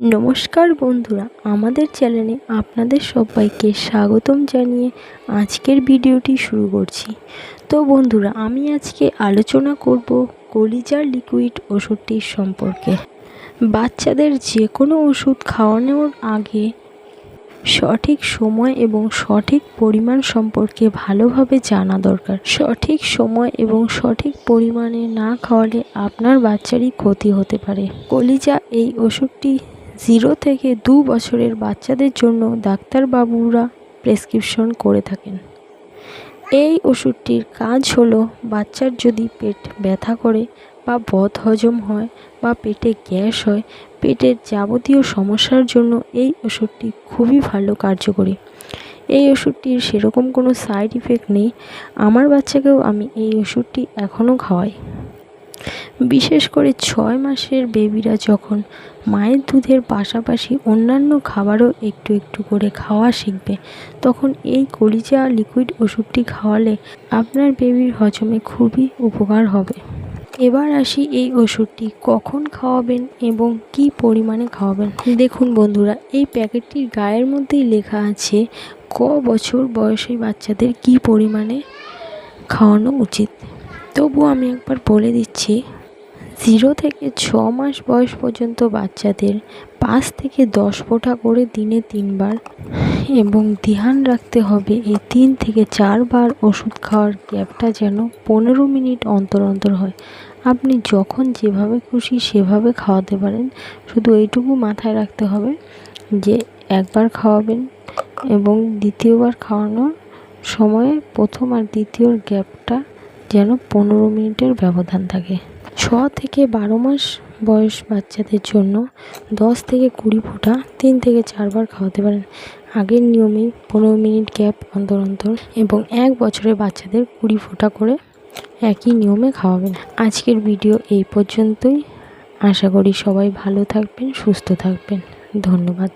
নমস্কার বন্ধুরা, আমাদের চ্যানেলে আপনাদের সবাইকে স্বাগতম জানিয়ে আজকের ভিডিওটি শুরু করছি। তো বন্ধুরা, আমি আজকে আলোচনা করব কলিজার লিকুইড ওষুধটির সম্পর্কে। বাচ্চাদের যে কোনো ওষুধ খাওয়ানোর আগে সঠিক সময় এবং সঠিক পরিমাণ সম্পর্কে ভালোভাবে জানা দরকার। সঠিক সময় এবং সঠিক পরিমাণে না খাওয়ালে আপনার বাচ্চারই ক্ষতি হতে পারে। কলিজা এই ওষুধটি জিরো থেকে দু বছরের বাচ্চাদের জন্য ডাক্তারবাবুরা প্রেসক্রিপশন করে থাকেন। এই ওষুধটির কাজ হলো বাচ্চার যদি পেট ব্যথা করে বা বদ হজম হয় বা পেটে গ্যাস হয়, পেটের যাবতীয় সমস্যার জন্য এই ওষুধটি খুবই ভালো কার্যকরী। এই ওষুধটির সেরকম কোনো সাইড ইফেক্ট নেই। আমার বাচ্চাকেও আমি এই ওষুধটি এখনও খাওয়াই। বিশেষ করে ছয় মাসের বেবিরা যখন মায়ের দুধের পাশাপাশি অন্যান্য খাবারও একটু একটু করে খাওয়া শিখবে, তখন এই কলিজা লিকুইড ওষুধটি খাওয়ালে আপনার বেবির হজমে খুবই উপকার হবে। এবার আসি এই ওষুধটি কখন খাওয়াবেন এবং কি পরিমাণে খাওয়াবেন। দেখুন বন্ধুরা, এই প্যাকেটটির গায়ের মধ্যেই লেখা আছে, ক বছর বয়সী বাচ্চাদের কি পরিমাণে খাওয়ানো উচিত। তবু আমি একবার বলে দিচ্ছি, জিরো থেকে ছ মাস বয়স পর্যন্ত বাচ্চাদের পাঁচ থেকে দশ ফোঁটা করে দিনে তিনবার এবং ধ্যান রাখতে হবে এই তিন থেকে চারবার ওষুধ খাওয়ার গ্যাপটা যেন পনেরো মিনিট অন্তর অন্তর হয়। আপনি যখন যেভাবে খুশি সেভাবে খাওয়াতে পারেন। শুধু এইটুকু মাথায় রাখতে হবে যে একবার খাওয়াবেন এবং দ্বিতীয়বার খাওয়ানোর সময়ে প্রথম আর দ্বিতীয়র গ্যাপটা যেন পনেরো মিনিটের ব্যবধান থাকে। ছ থেকে বারো মাস বয়স বাচ্চাদের জন্য দশ থেকে কুড়ি ফোঁটা তিন থেকে চারবার খাওয়াতে পারেন। আগের নিয়মে পনেরো মিনিট গ্যাপ অন্তর অন্তর এবং এক বছরের বাচ্চাদের কুড়ি ফোঁটা করে একই নিয়মে খাওয়াবেন। আজকের ভিডিও এই পর্যন্তই। আশা করি সবাই ভালো থাকবেন, সুস্থ থাকবেন। ধন্যবাদ।